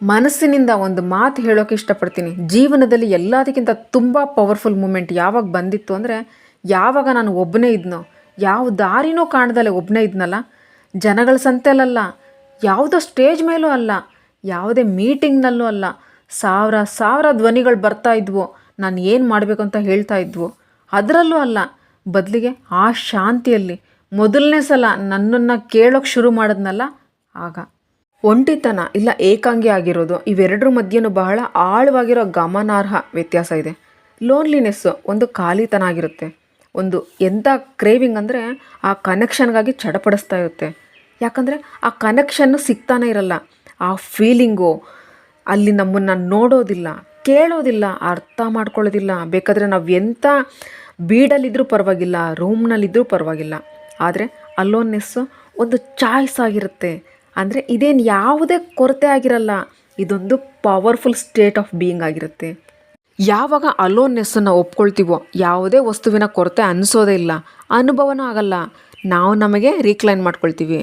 ಮನಸ್ಸಿನಿಂದ ಒಂದು ಮಾತು ಹೇಳೋಕೆ ಇಷ್ಟಪಡ್ತೀನಿ. ಜೀವನದಲ್ಲಿ ಎಲ್ಲದಕ್ಕಿಂತ ತುಂಬ ಪವರ್ಫುಲ್ ಮೂಮೆಂಟ್ ಯಾವಾಗ ಬಂದಿತ್ತು ಅಂದರೆ, ಯಾವಾಗ ನಾನು ಒಬ್ಬನೇ ಇದ್ನೋ, ಯಾವ ದಾರಿನೂ ಕಾಣ್ದಲೆ ಒಬ್ಬನೇ ಇದ್ನಲ್ಲ. ಜನಗಳ ಸಂತೆಲಲ್ಲ ಯಾವುದೋ ಸ್ಟೇಜ್ ಮೇಲೂ ಅಲ್ಲ, ಯಾವುದೇ ಮೀಟಿಂಗ್ನಲ್ಲೂ ಅಲ್ಲ, ಸಾವಿರ ಸಾವಿರ ಧ್ವನಿಗಳು ಬರ್ತಾ ಇದ್ವು, ನಾನು ಏನು ಮಾಡಬೇಕು ಅಂತ ಹೇಳ್ತಾ ಇದ್ವು. ಅದರಲ್ಲೂ ಅಲ್ಲ, ಬದಲಿಗೆ ಆ ಶಾಂತಿಯಲ್ಲಿ ಮೊದಲನೇ ಸಲ ನನ್ನನ್ನು ಕೇಳೋಕ್ಕೆ ಶುರು ಮಾಡಿದ್ನಲ್ಲ, ಆಗ. ಒಂಟಿತನ, ಇಲ್ಲ ಏಕಾಂಗಿ ಆಗಿರೋದು, ಇವೆರಡರ ಮಧ್ಯೆನೂ ಬಹಳ ಆಳವಾಗಿರೋ ಗಮನಾರ್ಹ ವ್ಯತ್ಯಾಸ ಇದೆ. ಲೋನ್ಲಿನೆಸ್ಸು ಒಂದು ಖಾಲಿತನ ಆಗಿರುತ್ತೆ. ಒಂದು ಎಂಥ ಕ್ರೇವಿಂಗ್ ಅಂದರೆ ಆ ಕನೆಕ್ಷನ್ಗಾಗಿ ಚಡಪಡಿಸ್ತಾ ಇರುತ್ತೆ. ಯಾಕಂದರೆ ಆ ಕನೆಕ್ಷನ್ನು ಸಿಗ್ತಾನೆ ಇರಲ್ಲ. ಆ ಫೀಲಿಂಗು ಅಲ್ಲಿ ನಮ್ಮನ್ನು ನೋಡೋದಿಲ್ಲ, ಕೇಳೋದಿಲ್ಲ, ಅರ್ಥ ಮಾಡ್ಕೊಳ್ಳೋದಿಲ್ಲ. ಬೇಕಾದರೆ ನಾವು ಎಂಥ ಬೀಡಲ್ಲಿದ್ದರೂ ಪರವಾಗಿಲ್ಲ ರೂಮ್ನಲ್ಲಿದ್ದರೂ ಪರವಾಗಿಲ್ಲ. ಆದರೆ ಅಲೋನ್ನೆಸ್ಸು ಒಂದು ಚಾಯ್ಸ್ ಆಗಿರುತ್ತೆ. ಅಂದರೆ ಇದೇನು ಯಾವುದೇ ಕೊರತೆ ಆಗಿರಲ್ಲ, ಇದೊಂದು ಪವರ್ಫುಲ್ ಸ್ಟೇಟ್ ಆಫ್ ಬೀಯಿಂಗ್ ಆಗಿರುತ್ತೆ. ಯಾವಾಗ ಅಲೋನ್ನೆಸ್ಸನ್ನು ಒಪ್ಕೊಳ್ತೀವೋ, ಯಾವುದೇ ವಸ್ತುವಿನ ಕೊರತೆ ಅನಿಸೋದೇ ಇಲ್ಲ, ಅನುಭವನೂ ಆಗಲ್ಲ. ನಾವು ನಮಗೆ ರೀಕ್ಲೈನ್ ಮಾಡ್ಕೊಳ್ತೀವಿ.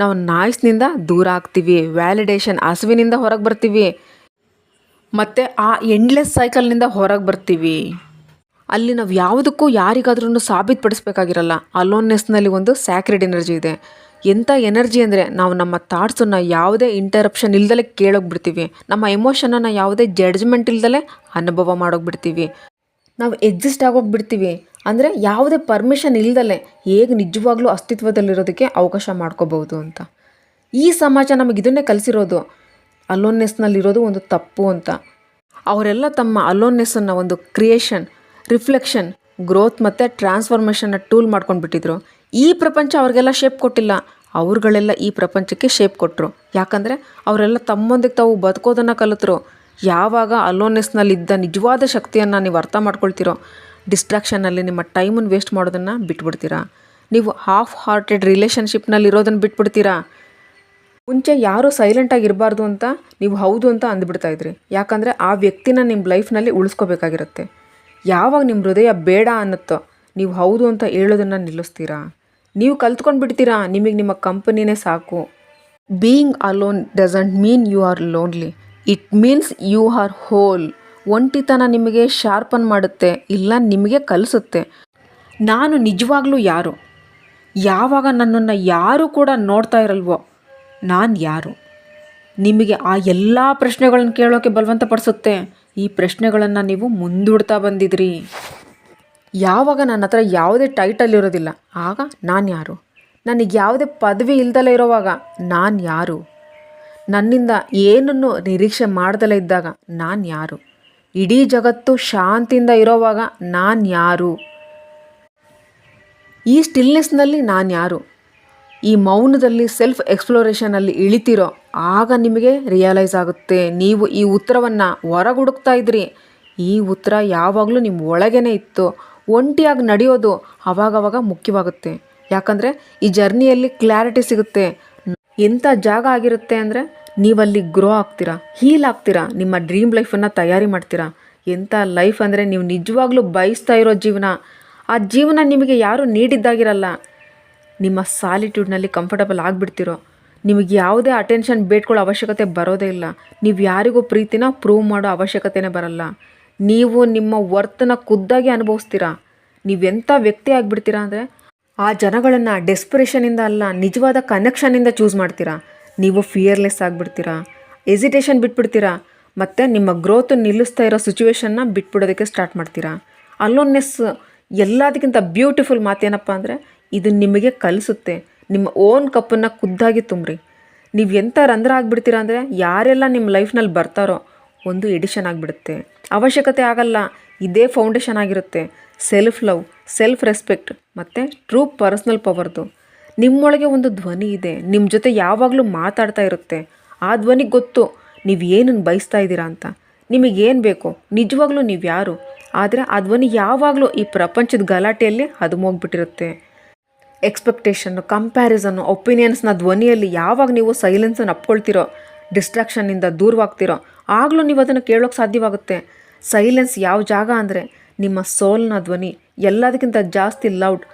ನಾವು ನಾಯ್ಸ್ನಿಂದ ದೂರ ಆಗ್ತೀವಿ ವ್ಯಾಲಿಡೇಷನ್ ಹಸುವಿನಿಂದ ಹೊರಗೆ ಬರ್ತೀವಿ. ಮತ್ತು ಆ ಎಂಡ್ಲೆಸ್ ಸೈಕಲ್ನಿಂದ ಹೊರಗೆ ಬರ್ತೀವಿ. ಅಲ್ಲಿ ನಾವು ಯಾವುದಕ್ಕೂ ಯಾರಿಗಾದ್ರೂ ಸಾಬೀತುಪಡಿಸ್ಬೇಕಾಗಿರಲ್ಲ. ಅಲೋನ್ನೆಸ್ನಲ್ಲಿ ಒಂದು ಸ್ಯಾಕ್ರೆಡ್ ಎನರ್ಜಿ ಇದೆ. ಎಂಥ ಎನರ್ಜಿ ಅಂದರೆ ನಾವು ನಮ್ಮ ಥಾಟ್ಸನ್ನು ಯಾವುದೇ ಇಂಟರಪ್ಷನ್ ಇಲ್ದಲೆ ಕೇಳೋಗ್ಬಿಡ್ತೀವಿ. ನಮ್ಮ ಎಮೋಷನನ್ನು ಯಾವುದೇ ಜಡ್ಜ್ಮೆಂಟ್ ಇಲ್ದಲೆ ಅನುಭವ ಮಾಡೋಗ್ಬಿಡ್ತೀವಿ. ನಾವು ಎಕ್ಸಿಸ್ಟ್ ಆಗೋಗ್ಬಿಡ್ತೀವಿ. ಅಂದರೆ ಯಾವುದೇ ಪರ್ಮಿಷನ್ ಇಲ್ದಲೆ ಹೇಗೆ ನಿಜವಾಗ್ಲೂ ಅಸ್ತಿತ್ವದಲ್ಲಿರೋದಕ್ಕೆ ಅವಕಾಶ ಮಾಡ್ಕೋಬಹುದು ಅಂತ. ಈ ಸಮಾಜ ನಮಗೆ ಇದನ್ನೇ ಕಲಿಸಿರೋದು. ಅಲೋನ್ನೆಸ್ನಲ್ಲಿರೋದು ಒಂದು ತಪ್ಪು ಅಂತ. ಅವರೆಲ್ಲ ತಮ್ಮ ಅಲೋನ್ನೆಸ್ಸನ್ನು ಒಂದು ಕ್ರಿಯೇಷನ್ ರಿಫ್ಲೆಕ್ಷನ್ ಗ್ರೋತ್ ಮತ್ತು ಟ್ರಾನ್ಸ್ಫಾರ್ಮೇಷನ್ನ ಟೂಲ್ ಮಾಡ್ಕೊಂಡು ಬಿಟ್ಟಿದ್ರು ಈ ಪ್ರಪಂಚ ಅವ್ರಿಗೆಲ್ಲ ಶೇಪ್ ಕೊಟ್ಟಿಲ್ಲ. ಅವ್ರುಗಳೆಲ್ಲ ಈ ಪ್ರಪಂಚಕ್ಕೆ ಶೇಪ್ ಕೊಟ್ಟರು ಯಾಕಂದರೆ ಅವರೆಲ್ಲ ತಮ್ಮೊಂದಿಗೆ ತಾವು ಬದುಕೋದನ್ನು ಕಲಿತರು. ಯಾವಾಗ ಅಲೋನೆಸ್ನಲ್ಲಿದ್ದ ನಿಜವಾದ ಶಕ್ತಿಯನ್ನು ನೀವು ಅರ್ಥ ಮಾಡ್ಕೊಳ್ತೀರೋ ಡಿಸ್ಟ್ರಾಕ್ಷನಲ್ಲಿ ನಿಮ್ಮ ಟೈಮನ್ನು ವೇಸ್ಟ್ ಮಾಡೋದನ್ನು ಬಿಟ್ಬಿಡ್ತೀರಾ? ನೀವು ಹಾಫ್ ಹಾರ್ಟೆಡ್ ರಿಲೇಷನ್ಶಿಪ್ನಲ್ಲಿ ಇರೋದನ್ನು ಬಿಟ್ಬಿಡ್ತೀರಾ? ಮುಂಚೆ ಯಾರೂ ಸೈಲೆಂಟಾಗಿ ಇರಬಾರ್ದು ಅಂತ ನೀವು ಹೌದು ಅಂತ ಅಂದ್ಬಿಡ್ತಾ ಇದ್ರಿ. ಯಾಕಂದರೆ ಆ ವ್ಯಕ್ತಿನ ನಿಮ್ಮ ಲೈಫ್ನಲ್ಲಿ ಉಳಿಸ್ಕೋಬೇಕಾಗಿರುತ್ತೆ. ಯಾವಾಗ ನಿಮ್ಮ ಹೃದಯ ಬೇಡ ಅನ್ನುತ್ತೋ, ನೀವು ಹೌದು ಅಂತ ಹೇಳೋದನ್ನು ನಿಲ್ಲಿಸ್ತೀರಾ? ನೀವು ಕಲ್ತ್ಕೊಂಡು ಬಿಡ್ತೀರಾ ನಿಮಗೆ ನಿಮ್ಮ ಕಂಪನಿನೇ ಸಾಕು. Being alone doesn't mean you are lonely it means you are whole ಒಂಟಿತನ ನಿಮಗೆ ಶಾರ್ಪನ್ ಮಾಡುತ್ತೆ, ಇಲ್ಲ ನಿಮಗೆ ಕಲಿಸುತ್ತೆ. ನಾನು ನಿಜವಾಗ್ಲೂ ಯಾರು? ಯಾವಾಗ ನನ್ನನ್ನು ಯಾರು ಕೂಡ ನೋಡ್ತಾ ಇರಲ್ವೋ, ನಾನು ಯಾರು? ನಿಮಗೆ ಆ ಎಲ್ಲ ಪ್ರಶ್ನೆಗಳನ್ನು ಕೇಳೋಕ್ಕೆ ಬಲವಂತಪಡಿಸುತ್ತೆ. ಈ ಪ್ರಶ್ನೆಗಳನ್ನು ನೀವು ಮುಂದೂಡ್ತಾ ಬಂದಿದ್ರಿ. ಯಾವಾಗ ನನ್ನ ಹತ್ರ ಯಾವುದೇ ಟೈಟಲ್ ಇರೋದಿಲ್ಲ, ಆಗ ನಾನು ಯಾರು? ನನಗೆ ಯಾವುದೇ ಪದವಿ ಇಲ್ದಲೇ ಇರೋವಾಗ ನಾನು ಯಾರು? ನನ್ನಿಂದ ಏನನ್ನು ನಿರೀಕ್ಷೆ ಮಾಡ್ದಲೇ ಇದ್ದಾಗ ನಾನು ಯಾರು? ಇಡೀ ಜಗತ್ತು ಶಾಂತಿಯಿಂದ ಇರೋವಾಗ ನಾನು ಯಾರು? ಈ ಸ್ಟಿಲ್ನೆಸ್ನಲ್ಲಿ ನಾನು ಯಾರು? ಈ ಮೌನದಲ್ಲಿ ಸೆಲ್ಫ್ ಎಕ್ಸ್ಪ್ಲೋರೇಷನಲ್ಲಿ ಇಳಿತಿರೋ, ಆಗ ನಿಮಗೆ ರಿಯಲೈಸ್ ಆಗುತ್ತೆ, ನೀವು ಈ ಉತ್ತರವನ್ನು ಹೊರಗುಡುಕ್ತಾ ಇದ್ರಿ. ಈ ಉತ್ತರ ಯಾವಾಗಲೂ ನಿಮ್ಮ ಒಳಗೇ ಇತ್ತು. ಒಂಟಿಯಾಗಿ ನಡೆಯೋದು ಅವಾಗವಾಗ ಮುಖ್ಯವಾಗುತ್ತೆ. ಯಾಕಂದರೆ ಈ ಜರ್ನಿಯಲ್ಲಿ ಕ್ಲಾರಿಟಿ ಸಿಗುತ್ತೆ. ಎಂಥ ಜಾಗ ಆಗಿರುತ್ತೆ ಅಂದರೆ ನೀವಲ್ಲಿ ಗ್ರೋ ಆಗ್ತೀರಾ ಹೀಲ್ ಆಗ್ತೀರಾ, ನಿಮ್ಮ ಡ್ರೀಮ್ ಲೈಫನ್ನು ತಯಾರಿ ಮಾಡ್ತೀರಾ. ಎಂಥ ಲೈಫ್ ಅಂದರೆ ನೀವು ನಿಜವಾಗ್ಲೂ ಬಯಸ್ತಾ ಇರೋ ಜೀವನ. ಆ ಜೀವನ ನಿಮಗೆ ಯಾರೂ ನೀಡಿದ್ದಾಗಿರಲ್ಲ. ನಿಮ್ಮ ಸಾಲಿಟ್ಯೂಡ್ನಲ್ಲಿ ಕಂಫರ್ಟಬಲ್ ಆಗಿಬಿಡ್ತಿರೋ. ನಿಮಗೆ ಯಾವುದೇ ಅಟೆನ್ಷನ್ ಬೇಡ್ಕೊಳ್ಳೋ ಅವಶ್ಯಕತೆ ಬರೋದೇ ಇಲ್ಲ. ನೀವು ಯಾರಿಗೂ ಪ್ರೀತಿನ ಪ್ರೂವ್ ಮಾಡೋ ಅವಶ್ಯಕತೆನೇ ಬರಲ್ಲ. ನೀವು ನಿಮ್ಮ ವರ್ತನ ಖುದ್ದಾಗಿ ಅನುಭವಿಸ್ತೀರಾ? ನೀವೆಂಥ ವ್ಯಕ್ತಿ ಆಗಿಬಿಡ್ತೀರಾ ಅಂದರೆ? ಆ ಜನಗಳನ್ನು ಡೆಸ್ಪಿರೇಷನಿಂದ ಅಲ್ಲ, ನಿಜವಾದ ಕನೆಕ್ಷನಿಂದ ಚೂಸ್ ಮಾಡ್ತೀರಾ? ನೀವು ಫಿಯರ್ಲೆಸ್ ಆಗಿಬಿಡ್ತೀರಾ? ಎಸಿಟೇಷನ್ ಬಿಟ್ಬಿಡ್ತೀರಾ? ಮತ್ತು ನಿಮ್ಮ ಗ್ರೋತ್ ನಿಲ್ಲಿಸ್ತಾ ಇರೋ ಸಿಚುವೇಶನ್ನ ಬಿಟ್ಬಿಡೋದಕ್ಕೆ ಸ್ಟಾರ್ಟ್ ಮಾಡ್ತೀರಾ? ಅಲೋನ್ನೆಸ್ ಎಲ್ಲದಕ್ಕಿಂತ ಬ್ಯೂಟಿಫುಲ್ ಮಾತೇನಪ್ಪ ಅಂದರೆ, ಇದು ನಿಮಗೆ ಕಲಿಸುತ್ತೆ. ನಿಮ್ಮ ಓನ್ ಕಪ್ಪನ್ನು ಖುದ್ದಾಗಿ ತುಂಬ್ರಿ. ನೀವು ಎಂಥ ರಂಧ್ರ ಆಗಿಬಿಡ್ತೀರಾ ಅಂದರೆ, ಯಾರೆಲ್ಲ ನಿಮ್ಮ ಲೈಫ್ನಲ್ಲಿ ಬರ್ತಾರೋ ಒಂದು ಎಡಿಷನ್ ಆಗಿಬಿಡುತ್ತೆ. ಅವಶ್ಯಕತೆ ಆಗಲ್ಲ, ಇದೇ ಫೌಂಡೇಶನ್ ಆಗಿರುತ್ತೆ. ಸೆಲ್ಫ್ ಲವ್ ಸೆಲ್ಫ್ ರೆಸ್ಪೆಕ್ಟ್ ಮತ್ತು ಟ್ರೂ ಪರ್ಸ್ನಲ್ ಪವರ್ದು ನಿಮ್ಮೊಳಗೆ ಒಂದು ಧ್ವನಿ ಇದೆ ನಿಮ್ಮ ಜೊತೆ ಯಾವಾಗಲೂ ಮಾತಾಡ್ತಾ ಇರುತ್ತೆ. ಆ ಧ್ವನಿಗೆ ಗೊತ್ತು, ನೀವು ಏನನ್ನು ಬಯಸ್ತಾ ಇದ್ದೀರಾ ಅಂತ. ನಿಮಗೇನು ಬೇಕೋ, ನಿಜವಾಗ್ಲೂ ನೀವು ಯಾರು, ಆದರೆ ಆ ಧ್ವನಿ ಯಾವಾಗಲೂ ಈ ಪ್ರಪಂಚದ ಗಲಾಟೆಯಲ್ಲಿ ಹದುಮೋಗ್ಬಿಟ್ಟಿರುತ್ತೆ ಎಕ್ಸ್ಪೆಕ್ಟೇಷನ್ನು ಕಂಪ್ಯಾರಿಸನ್ನು ಒಪಿನಿಯನ್ಸ್ನ ಧ್ವನಿಯಲ್ಲಿ ಯಾವಾಗ ನೀವು ಸೈಲೆನ್ಸನ್ನು ಅಪ್ಕೊಳ್ತಿರೋ ಡಿಸ್ಟ್ರಾಕ್ಷನ್ನಿಂದ ದೂರವಾಗ್ತಿರೋ ಆಗಲೂ ನೀವು ಅದನ್ನು ಕೇಳೋಕೆ ಸಾಧ್ಯವಾಗುತ್ತೆ. ಸೈಲೆನ್ಸ್ ಯಾವ ಜಾಗ ಅಂದರೆ ನಿಮ್ಮ ಸೋಲ್ನ ಧ್ವನಿ, ಎಲ್ಲದಕ್ಕಿಂತ ಜಾಸ್ತಿ ಲೌಡ್,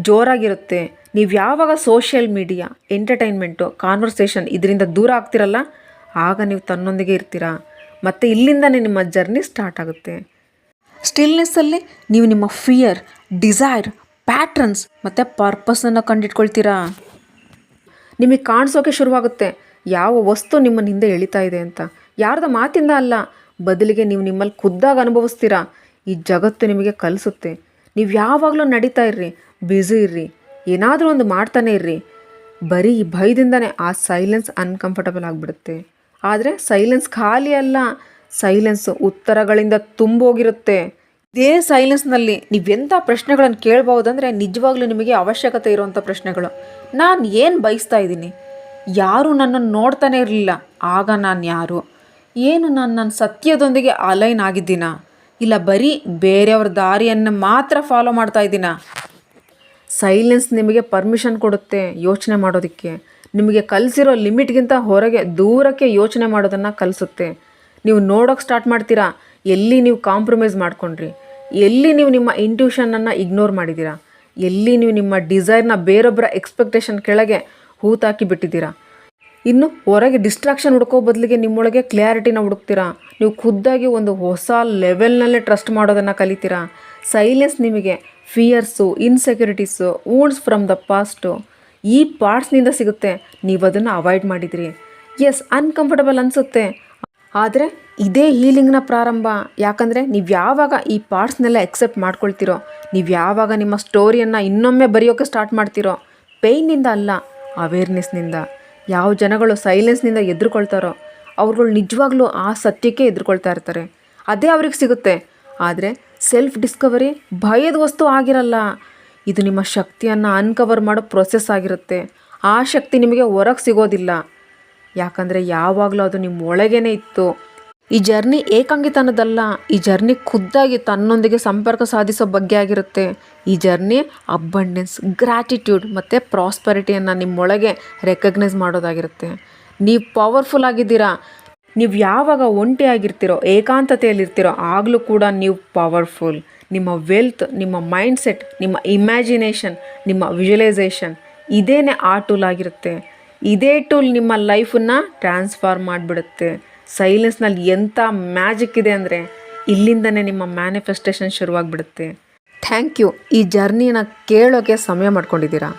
ಜೋರಾಗಿರುತ್ತೆ. ನೀವು ಯಾವಾಗ ಸೋಷಿಯಲ್ ಮೀಡಿಯಾ, ಎಂಟರ್ಟೈನ್ಮೆಂಟು, ಕಾನ್ವರ್ಸೇಷನ್ ಇದರಿಂದ ದೂರ ಆಗ್ತಿರಲ್ಲ, ಆಗ ನೀವು ತನ್ನೊಂದಿಗೆ ಇರ್ತೀರಾ. ಮತ್ತು ಇಲ್ಲಿಂದನೇ ನಿಮ್ಮ ಜರ್ನಿ ಸ್ಟಾರ್ಟ್ ಆಗುತ್ತೆ. ಸ್ಟಿಲ್ನೆಸ್ಸಲ್ಲಿ ನೀವು ನಿಮ್ಮ ಫಿಯರ್, ಡಿಸೈರ್, ಪ್ಯಾಟ್ರನ್ಸ್ ಮತ್ತು ಪರ್ಪಸನ್ನು ಕಂಡಿಟ್ಕೊಳ್ತೀರಾ. ನಿಮಗೆ ಕಾಣಿಸೋಕೆ ಶುರುವಾಗುತ್ತೆ. ಯಾವ ವಸ್ತು ನಿಮ್ಮನ್ನು ಹಿಂದೆ ಎಳಿತಾ ಇದೆ ಅಂತ. ಯಾರ್ದ ಮಾತಿಂದ ಅಲ್ಲ. ಬದಲಿಗೆ ನೀವು ನಿಮ್ಮಲ್ಲಿ ಖುದ್ದಾಗ ಅನುಭವಿಸ್ತೀರಾ. ಈ ಜಗತ್ತು ನಿಮಗೆ ಕಲಿಸುತ್ತೆ. ನೀವು ಯಾವಾಗಲೂ ನಡೀತಾ ಇರ್ರಿ. ಬ್ಯುಸಿ ಇರ್ರಿ. ಏನಾದರೂ ಒಂದು ಮಾಡ್ತಾನೆ ಇರ್ರಿ. ಬರೀ ಈ ಭಯದಿಂದನೇ ಆ ಸೈಲೆನ್ಸ್ ಅನ್ಕಂಫರ್ಟಬಲ್ ಆಗಿಬಿಡುತ್ತೆ. ಆದರೆ ಸೈಲೆನ್ಸ್ ಖಾಲಿ ಅಲ್ಲ. ಸೈಲೆನ್ಸ್ ಉತ್ತರಗಳಿಂದ ತುಂಬೋಗಿರುತ್ತೆ. ಇದೇ ಸೈಲೆನ್ಸ್ನಲ್ಲಿ ನೀವೆಂಥ ಪ್ರಶ್ನೆಗಳನ್ನು ಕೇಳ್ಬೋದಂದರೆ ನಿಜವಾಗ್ಲೂ ನಿಮಗೆ ಅವಶ್ಯಕತೆ ಇರುವಂಥ ಪ್ರಶ್ನೆಗಳು. ನಾನು ಏನು ಬಯಸ್ತಾ ಇದ್ದೀನಿ? ಯಾರು ನನ್ನನ್ನು ನೋಡ್ತಾನೆ ಇರಲಿಲ್ಲ. ಆಗ ನಾನು ಯಾರು? ಏನು ನಾನು ನನ್ನ ಸತ್ಯದೊಂದಿಗೆ ಅಲೈನ್ ಆಗಿದ್ದೀನಾ? ಇಲ್ಲ ಬರೀ ಬೇರೆಯವ್ರ ದಾರಿಯನ್ನು ಮಾತ್ರ ಫಾಲೋ ಮಾಡ್ತಾ ಇದ್ದೀನ? ಸೈಲೆನ್ಸ್ ನಿಮಗೆ ಪರ್ಮಿಷನ್ ಕೊಡುತ್ತೆ ಯೋಚನೆ ಮಾಡೋದಕ್ಕೆ. ನಿಮಗೆ ಕಲಿಸಿರೋ ಲಿಮಿಟ್ಗಿಂತ ಹೊರಗೆ ದೂರಕ್ಕೆ ಯೋಚನೆ ಮಾಡೋದನ್ನು ಕಲಿಸುತ್ತೆ. ನೀವು ನೋಡೋಕೆ ಸ್ಟಾರ್ಟ್ ಮಾಡ್ತೀರಾ? ಎಲ್ಲಿ ನೀವು ಕಾಂಪ್ರಮೈಸ್ ಮಾಡ್ಕೊಂಡ್ರಿ? ಎಲ್ಲಿ ನೀವು ನಿಮ್ಮ ಇಂಟ್ಯೂಷನನ್ನು ಇಗ್ನೋರ್ ಮಾಡಿದ್ದೀರಾ? ಎಲ್ಲಿ ನೀವು ನಿಮ್ಮ ಡಿಸೈರ್ನ ಬೇರೊಬ್ಬರ ಎಕ್ಸ್ಪೆಕ್ಟೇಷನ್ ಕೆಳಗೆ ಹೂತಾಕಿ ಬಿಟ್ಟಿದ್ದೀರಾ? ಇನ್ನು ಹೊರಗೆ ಡಿಸ್ಟ್ರಾಕ್ಷನ್ ಹುಡ್ಕೋ ಬದಲಿಗೆ ನಿಮ್ಮೊಳಗೆ ಕ್ಲ್ಯಾರಿಟಿನ ಹುಡುಕ್ತೀರಾ? ನೀವು ಖುದ್ದಾಗಿ ಒಂದು ಹೊಸ ಲೆವೆಲ್ನಲ್ಲೇ ಟ್ರಸ್ಟ್ ಮಾಡೋದನ್ನು ಕಲಿತೀರಾ? ಸೈಲೆನ್ಸ್ ನಿಮಗೆ fears insecurities wounds from the past ಈ ಪಾರ್ಟ್ಸ್ನಿಂದ ಸಿಗುತ್ತೆ. ನೀವು ಅದನ್ನು ಅವಾಯ್ಡ್ ಮಾಡಿದಿರಿ. ಎಸ್ ಅನ್ಕಂಫರ್ಟಬಲ್ ಅನಿಸುತ್ತೆ. ಆದರೆ ಇದೇ ಹೀಲಿಂಗ್ನ ಪ್ರಾರಂಭ. ಯಾಕಂದರೆ ನೀವು ಯಾವಾಗ ಈ ಪಾರ್ಟ್ಸ್ನೆಲ್ಲ ಎಕ್ಸೆಪ್ಟ್ ಮಾಡ್ಕೊಳ್ತೀರೋ, ನೀವು ಯಾವಾಗ ನಿಮ್ಮ ಸ್ಟೋರಿಯನ್ನು ಇನ್ನೊಮ್ಮೆ ಬರೆಯೋಕ್ಕೆ ಸ್ಟಾರ್ಟ್ ಮಾಡ್ತೀರೋ ಪೇಯ್ನಿಂದ ಅಲ್ಲ. ಅವೇರ್ನೆಸ್ನಿಂದ ಯಾವ ಜನಗಳು ಸೈಲೆನ್ಸ್ನಿಂದ ಎದುರುಕೊಳ್ತಾರೋ, ಅವ್ರುಗಳು ನಿಜವಾಗ್ಲೂ ಆ ಸತ್ಯಕ್ಕೆ ಎದುರುಕೊಳ್ತಾ ಇರ್ತಾರೆ. ಅದೇ ಅವ್ರಿಗೆ ಸಿಗುತ್ತೆ. ಆದರೆ ಸೆಲ್ಫ್ ಡಿಸ್ಕವರಿ ಭಯದ ವಸ್ತು ಆಗಿರಲ್ಲ. ಇದು ನಿಮ್ಮ ಶಕ್ತಿಯನ್ನು ಅನ್ಕವರ್ ಮಾಡೋ ಪ್ರೊಸೆಸ್ ಆಗಿರುತ್ತೆ. ಆ ಶಕ್ತಿ ನಿಮಗೆ ಹೊರಗೆ ಸಿಗೋದಿಲ್ಲ. ಯಾಕಂದರೆ ಯಾವಾಗಲೂ ಅದು ನಿಮ್ಮ ಒಳಗೇ ಇತ್ತು. ಈ ಜರ್ನಿ ಏಕಾಂಗಿತನದಲ್ಲ, ಈ ಜರ್ನಿ ಖುದ್ದಾಗಿ ತನ್ನೊಂದಿಗೆ ಸಂಪರ್ಕ ಸಾಧಿಸೋ ಬಗ್ಗೆ ಆಗಿರುತ್ತೆ. ಈ ಜರ್ನಿ ಅಬ್ಬಂಡೆನ್ಸ್ ಗ್ರ್ಯಾಟಿಟ್ಯೂಡ್ ಮತ್ತು ಪ್ರಾಸ್ಪರಿಟಿಯನ್ನು ನಿಮ್ಮೊಳಗೆ ರೆಕಗ್ನೈಸ್ ಮಾಡೋದಾಗಿರುತ್ತೆ. ನೀವು ಪವರ್ಫುಲ್ ಆಗಿದ್ದೀರಾ, ನೀವು ಯಾವಾಗ ಒಂಟಿಯಾಗಿರ್ತೀರೋ ಏಕಾಂತತೆಯಲ್ಲಿರ್ತೀರೋ, ಆಗಲೂ ಕೂಡ ನೀವು ಪವರ್ಫುಲ್ ನಿಮ್ಮ ವೆಲ್ತ್ ನಿಮ್ಮ ಮೈಂಡ್ಸೆಟ್ ನಿಮ್ಮ ಇಮ್ಯಾಜಿನೇಷನ್ ನಿಮ್ಮ ವಿಜುವಲೈಸೇಷನ್ ಇದೇನೇ ಆ ಟೂಲ್ ಆಗಿರುತ್ತೆ. ಇದೇ ಟೂಲ್ ನಿಮ್ಮ ಲೈಫನ್ನು ಟ್ರಾನ್ಸ್ಫಾರ್ಮ್ ಮಾಡಿಬಿಡುತ್ತೆ. ಸೈಲೆನ್ಸ್ನಲ್ಲಿ ಎಂಥ ಮ್ಯಾಜಿಕ್ ಇದೆ ಅಂದರೆ ಇಲ್ಲಿಂದನೇ ನಿಮ್ಮ ಮ್ಯಾನಿಫೆಸ್ಟೇಷನ್ ಶುರುವಾಗಿಬಿಡುತ್ತೆ. Thank you. ಈ ಜರ್ನಿನ ಕೇಳೋಕ್ಕೆ ಸಮಯ ಮಾಡ್ಕೊಂಡಿದ್ದೀರಾ?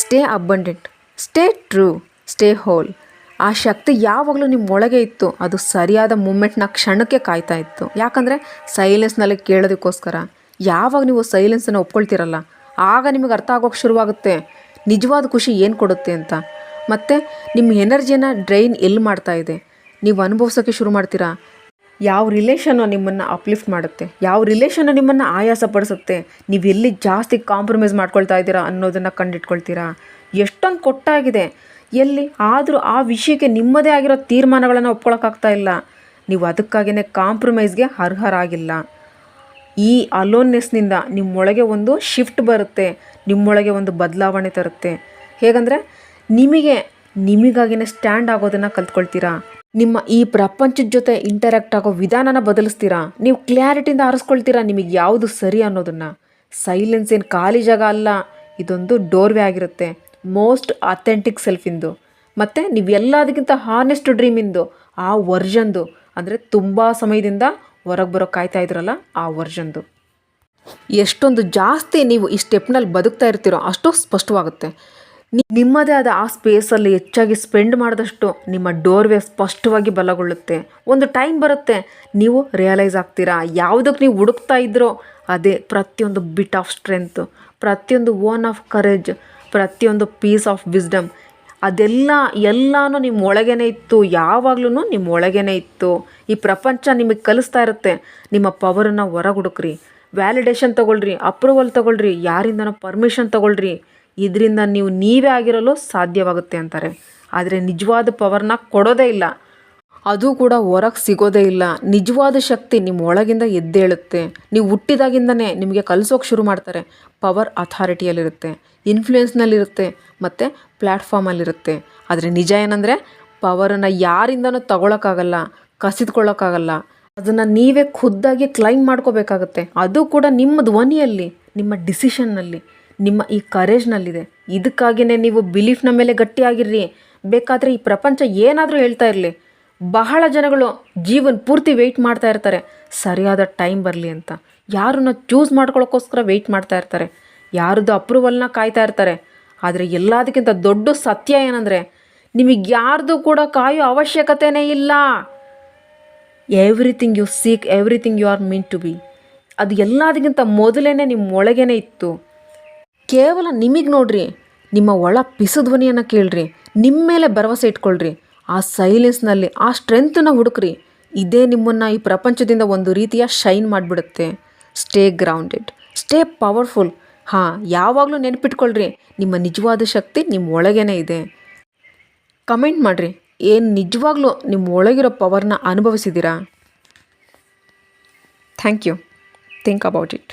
Stay abundant stay true. Stay whole. ಆ ಶಕ್ತಿ ಯಾವಾಗಲೂ ನಿಮ್ಮ ಒಳಗೆ ಇತ್ತು. ಅದು ಸರಿಯಾದ ಮೂಮೆಂಟ್ನ ಕ್ಷಣಕ್ಕೆ ಕಾಯ್ತಾ ಇತ್ತು. ಯಾಕಂದರೆ ಸೈಲೆನ್ಸ್ನಲ್ಲಿ ಕೇಳೋದಕ್ಕೋಸ್ಕರ. ಯಾವಾಗ ನೀವು ಸೈಲೆನ್ಸನ್ನು ಒಪ್ಕೊಳ್ತೀರಲ್ಲ, ಆಗ ನಿಮಗೆ ಅರ್ಥ ಆಗೋಕೆ ಶುರುವಾಗುತ್ತೆ. ನಿಜವಾದ ಖುಷಿ ಏನು ಕೊಡುತ್ತೆ ಅಂತ. ಮತ್ತು ನಿಮ್ಮ ಎನರ್ಜಿನ ಡ್ರೈನ್ ಎಲ್ಲಿ ಮಾಡ್ತಾ ಇದೆ? ನೀವು ಅನುಭವಿಸೋಕ್ಕೆ ಶುರು ಮಾಡ್ತೀರಾ? ಯಾವ ರಿಲೇಷನ್ನು ನಿಮ್ಮನ್ನು ಅಪ್ಲಿಫ್ಟ್ ಮಾಡುತ್ತೆ? ಯಾವ ರಿಲೇಷನ್ನು ನಿಮ್ಮನ್ನು ಆಯಾಸ ಪಡಿಸುತ್ತೆ? ನೀವು ಎಲ್ಲಿ ಜಾಸ್ತಿ ಕಾಂಪ್ರಮೈಸ್ ಮಾಡ್ಕೊಳ್ತಾ ಇದ್ದೀರಾ ಅನ್ನೋದನ್ನು ಕಂಡಿಟ್ಕೊಳ್ತೀರಾ? ಎಷ್ಟೊಂದು ಕೊಟ್ಟಾಗಿದೆ. ಎಲ್ಲಿ ಆದರೂ ಆ ವಿಷಯಕ್ಕೆ ನಿಮ್ಮದೇ ಆಗಿರೋ ತೀರ್ಮಾನಗಳನ್ನು ಒಪ್ಕೊಳಕ್ಕಾಗ್ತಾ ಇಲ್ಲ. ನೀವು ಅದಕ್ಕಾಗಿಯೇ ಕಾಂಪ್ರಮೈಸ್ಗೆ ಅರ್ಹರಾಗಿಲ್ಲ. ಈ ಅಲೋನ್ನೆಸ್ನಿಂದ ನಿಮ್ಮೊಳಗೆ ಒಂದು ಶಿಫ್ಟ್ ಬರುತ್ತೆ. ನಿಮ್ಮೊಳಗೆ ಒಂದು ಬದಲಾವಣೆ ತರುತ್ತೆ. ಹೇಗಂದರೆ, ನಿಮಗೆ, ನಿಮಗಾಗಿನೇ ಸ್ಟ್ಯಾಂಡ್ ಆಗೋದನ್ನು ಕಲ್ತ್ಕೊಳ್ತೀರಾ? ನಿಮ್ಮ ಈ ಪ್ರಪಂಚದ ಜೊತೆ ಇಂಟರಾಕ್ಟ್ ಆಗೋ ವಿಧಾನನ ಬದಲಿಸ್ತೀರಾ? ನೀವು ಕ್ಲಾರಿಟಿಯಿಂದ ಆರಿಸ್ಕೊಳ್ತೀರಾ ನಿಮಗೆ ಯಾವುದು ಸರಿ ಅನ್ನೋದನ್ನು? ಸೈಲೆನ್ಸ್ ಏನು ಖಾಲಿ ಜಾಗ ಅಲ್ಲ, ಇದೊಂದು ಡೋರ್ವೇ ಆಗಿರುತ್ತೆ. ಮೋಸ್ಟ್ ಅಥೆಂಟಿಕ್ ಸೆಲ್ಫಿಂದು ಮತ್ತು ನೀವು ಎಲ್ಲದಕ್ಕಿಂತ ಹಾನೆಸ್ಟ್ ಡ್ರೀಮಿಂದು ಆ ವರ್ಷನ್ದು ಅಂದರೆ ತುಂಬ ಸಮಯದಿಂದ ಹೊರಗೆ ಬರೋ ಕಾಯ್ತಾ ಇದ್ರಲ್ಲ, ಆ ವರ್ಷನ್ದು ಎಷ್ಟೊಂದು ಜಾಸ್ತಿ ನೀವು ಈ ಸ್ಟೆಪ್ನಲ್ಲಿ ಬದುಕ್ತಾ ಇರ್ತೀರೋ ಅಷ್ಟು ಸ್ಪಷ್ಟವಾಗುತ್ತೆ. ನಿಮ್ಮದೇ ಆದ ಆ ಸ್ಪೇಸಲ್ಲಿ ಹೆಚ್ಚಾಗಿ ಸ್ಪೆಂಡ್ ಮಾಡಿದಷ್ಟು ನಿಮ್ಮ ಡೋರ್ವೇ ಸ್ಪಷ್ಟವಾಗಿ ಬಲಗೊಳ್ಳುತ್ತೆ. ಒಂದು ಟೈಮ್ ಬರುತ್ತೆ. ನೀವು ರಿಯಲೈಸ್ ಆಗ್ತೀರಾ? ಯಾವುದಕ್ಕೆ ನೀವು ಹುಡುಕ್ತಾ ಇದ್ರೋ, ಅದೇ ಪ್ರತಿಯೊಂದು ಬಿಟ್ ಆಫ್ ಸ್ಟ್ರೆಂತ್, ಪ್ರತಿಯೊಂದು ಓನ್ ಆಫ್ ಕರೇಜ್, ಪ್ರತಿಯೊಂದು ಪೀಸ್ ಆಫ್ ವಿಸ್ಡಮ್. ಅದೆಲ್ಲ, ಎಲ್ಲನೂ ನಿಮ್ಮ ಒಳಗೇನೆ ಇತ್ತು. ಯಾವಾಗ್ಲೂ ನಿಮ್ಮ ಒಳಗೇನೆ ಇತ್ತು. ಈ ಪ್ರಪಂಚ ನಿಮಗೆ ಕಲಿಸ್ತಾ ಇರುತ್ತೆ. ನಿಮ್ಮ ಪವರನ್ನು ಹೊರಗೆ ಹುಡುಕ್ರಿ ವ್ಯಾಲಿಡೇಷನ್ ತಗೊಳ್ರಿ, ಅಪ್ರೂವಲ್ ತಗೊಳ್ರಿ, ಯಾರಿಂದನೋ ಪರ್ಮಿಷನ್ ತಗೊಳ್ರಿ. ಇದರಿಂದ ನೀವು ನೀವೇ ಆಗಿರಲು ಸಾಧ್ಯವಾಗುತ್ತೆ ಅಂತಾರೆ. ಆದರೆ ನಿಜವಾದ ಪವರ್ನ ಕೊಡೋದೇ ಇಲ್ಲ. ಅದು ಕೂಡ ಹೊರಗೆ ಸಿಗೋದೇ ಇಲ್ಲ. ನಿಜವಾದ ಶಕ್ತಿ ನಿಮ್ಮ ಒಳಗಿಂದ ಎದ್ದೇಳುತ್ತೆ. ನೀವು ಹುಟ್ಟಿದಾಗಿಂದನೇ ನಿಮಗೆ ಕಲಿಸೋಕೆ ಶುರು ಮಾಡ್ತಾರೆ. ಪವರ್ ಅಥಾರಿಟಿಯಲ್ಲಿರುತ್ತೆ, ಇನ್ಫ್ಲೂಯೆನ್ಸ್ನಲ್ಲಿರುತ್ತೆ, ಮತ್ತು ಪ್ಲ್ಯಾಟ್ಫಾರ್ಮಲ್ಲಿರುತ್ತೆ ಆದರೆ ನಿಜ ಏನಂದರೆ ಪವರನ್ನು ಯಾರಿಂದನೂ ತಗೊಳಕ್ಕಾಗಲ್ಲ, ಕಸಿದ್ಕೊಳ್ಳೋಕ್ಕಾಗಲ್ಲ. ಅದನ್ನು ನೀವೇ ಖುದ್ದಾಗಿ ಕ್ಲೈಮ್ ಮಾಡ್ಕೋಬೇಕಾಗತ್ತೆ. ಅದು ಕೂಡ ನಿಮ್ಮ ಧ್ವನಿಯಲ್ಲಿ, ನಿಮ್ಮ ಡಿಸಿಷನ್ನಲ್ಲಿ. ನಿಮ್ಮ ಈ ಕರೇಜ್ನಲ್ಲಿದೆ ಇದಕ್ಕಾಗಿಯೇ ನೀವು ಬಿಲೀಫ್ನ ಮೇಲೆ ಗಟ್ಟಿಯಾಗಿರ್ರಿ. ಬೇಕಾದರೆ ಈ ಪ್ರಪಂಚ ಏನಾದರೂ ಹೇಳ್ತಾ ಇರಲಿ. ಬಹಳ ಜನಗಳು ಜೀವನ ಪೂರ್ತಿ ವೆಯ್ಟ್ ಮಾಡ್ತಾ ಇರ್ತಾರೆ. ಸರಿಯಾದ ಟೈಮ್ ಬರಲಿ ಅಂತ. ಯಾರನ್ನ ಚೂಸ್ ಮಾಡ್ಕೊಳ್ಳೋಕ್ಕೋಸ್ಕರ ವೆಯ್ಟ್ ಮಾಡ್ತಾ ಇರ್ತಾರೆ. ಯಾರದ್ದು ಅಪ್ರೂವಲ್ನ ಕಾಯ್ತಾ ಇರ್ತಾರೆ. ಆದರೆ ಎಲ್ಲದಕ್ಕಿಂತ ದೊಡ್ಡ ಸತ್ಯ ಏನಂದರೆ, ನಿಮಗೆ ಯಾರ್ದು ಕೂಡ ಕಾಯೋ ಅವಶ್ಯಕತೆನೇ ಇಲ್ಲ. Everything you seek everything you are meant to be ಅದು ಎಲ್ಲದಕ್ಕಿಂತ ಮೊದಲೇ ನಿಮ್ಮ ಒಳಗೇನೆ ಇತ್ತು. ಕೇವಲ ನಿಮಗೆ ನೋಡ್ರಿ, ನಿಮ್ಮ ಒಳ ಪಿಸುಧ್ವನಿಯನ್ನು ಕೇಳ್ರಿ ನಿಮ್ಮ ಮೇಲೆ ಭರವಸೆ ಇಟ್ಕೊಳ್ರಿ, ಆ ಸೈಲೆನ್ಸ್ನಲ್ಲಿ ಆ ಸ್ಟ್ರೆಂತನ್ನು ಹುಡುಕ್ರಿ. ಇದೇ ನಿಮ್ಮನ್ನು ಈ ಪ್ರಪಂಚದಿಂದ ಒಂದು ರೀತಿಯ ಶೈನ್ ಮಾಡಿಬಿಡುತ್ತೆ. ಸ್ಟೇ ಗ್ರೌಂಡೆಡ್ ಸ್ಟೇ ಪವರ್ಫುಲ್ ಹಾಂ, ಯಾವಾಗಲೂ ನೆನಪಿಟ್ಕೊಳ್ರಿ, ನಿಮ್ಮ ನಿಜವಾದ ಶಕ್ತಿ ನಿಮ್ಮ ಒಳಗೇನೆ ಇದೆ. ಕಮೆಂಟ್ ಮಾಡಿರಿ, ಏನು ನಿಜವಾಗ್ಲೂ ನಿಮ್ಮ ಒಳಗಿರೋ ಪವರ್ನ ಅನುಭವಿಸಿದ್ದೀರಾ thank you think about it